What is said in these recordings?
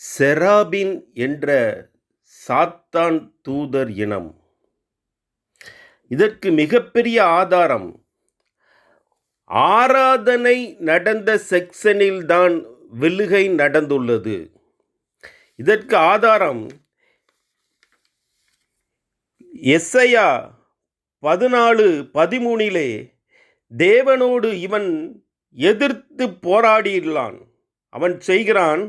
செராபின் என்ற சாத்தான் தூதர் இனம். இதற்கு மிகப்பெரிய ஆதாரம் ஆராதனை நடந்த செக்ஷனில் தான் விழுகை நடந்துள்ளது. இதற்கு ஆதாரம் எஸ்ஐயா பதினாலு பதிமூணிலே தேவனோடு இவன் எதிர்த்து போராடியுள்ளான் அவன் செய்கிறான்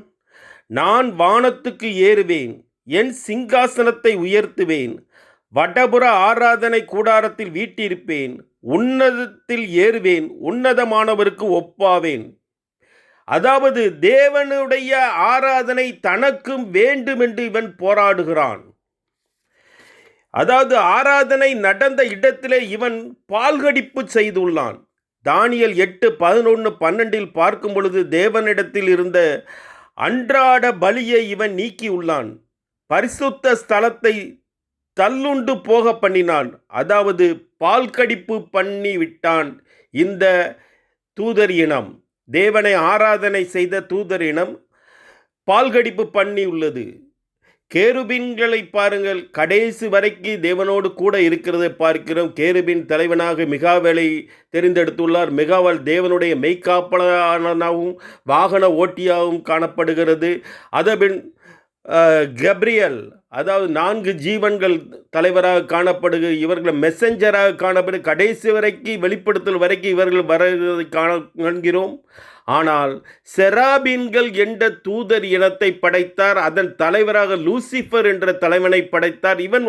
நான் வானத்துக்கு ஏறுவேன் என் சிங்காசனத்தை உயர்த்துவேன். வடபுற ஆராதனை கூடாரத்தில் வீட்டிருப்பேன் உன்னதத்தில் ஏறுவேன் உன்னதமானவருக்கு ஒப்பாவேன். அதாவது தேவனுடைய ஆராதனை தனக்கும் வேண்டும் என்று இவன் போராடுகிறான். அதாவது ஆராதனை நடந்த இடத்திலே இவன் பால்கடிப்பு செய்துள்ளான். தானியல் எட்டு பதினொன்று பன்னெண்டில் பார்க்கும் பொழுது தேவனிடத்தில் இருந்த அன்றாட பலியை இவன் நீக்கியுள்ளான். பரிசுத்த ஸ்தலத்தை தள்ளுண்டு போக பண்ணினான். அதாவது பால் கடிப்பு பண்ணி விட்டான் இந்த தூதர் இனம். தேவனை ஆராதனை செய்த தூதர் இனம் பால்கடிப்பு பண்ணி உள்ளது கேருபின்களை பாருங்கள். கடைசி வரைக்கு தேவனோடு கூட இருக்கிறதை பார்க்கிறோம். கேருபின் தலைவனாக மிகாவேலை தெரிந்தெடுத்துள்ளார். மிகாவல் தேவனுடைய மெய்காப்பலாகவும் வாகன ஓட்டியாகவும் காணப்படுகிறது. அதபின் கப்ரியல் அதாவது நான்கு ஜீவன்கள் தலைவராக காணப்படுகிற இவர்கள் மெசஞ்சராக காணப்படு கடைசி வரைக்கும் வெளிப்படுத்தல் வரைக்கும் இவர்கள் வருவதை காண்கிறோம். ஆனால் செராபின்கள் என்ற தூதர் இனத்தை படைத்தார் அதன் தலைவராக லூசிஃபர் என்ற தலைவனை படைத்தார். இவன்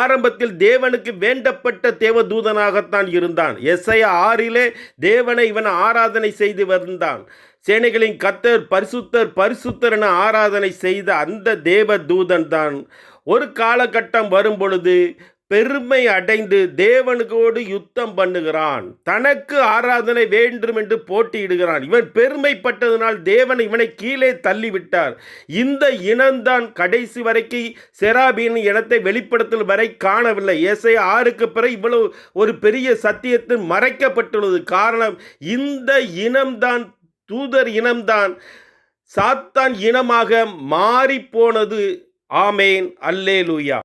ஆரம்பத்தில் தேவனுக்கு வேண்டப்பட்ட தேவதூதனாகத்தான் இருந்தான். எஸ்ஐ ஆறிலே தேவனை இவன் ஆராதனை செய்து வந்தான். சேனைகளின் கத்தர் பரிசுத்தர் பரிசுத்தர் என ஆராதனை செய்த அந்த தேவ தூதன் தான் ஒரு காலகட்டம் வரும் பொழுது பெருமை அடைந்து தேவனுக்கோடு யுத்தம் பண்ணுகிறான். தனக்கு ஆராதனை வேண்டும் என்று போட்டியிடுகிறான். இவன் பெருமைப்பட்டதனால் தேவன் இவனை கீழே தள்ளிவிட்டார். இந்த இனம்தான் கடைசி வரைக்கும் செராபியின் இனத்தை வெளிப்படுத்தல் வரை காணவில்லை. ஏசை ஆறுக்கு பிறகு இவ்வளவு ஒரு பெரிய சத்தியத்தில் மறைக்கப்பட்டுள்ளது. காரணம் இந்த இனம்தான் தூதர் இனம்தான் சாத்தான் இனமாக மாறிப்போனது. ஆமேன். அல்லேலூயா.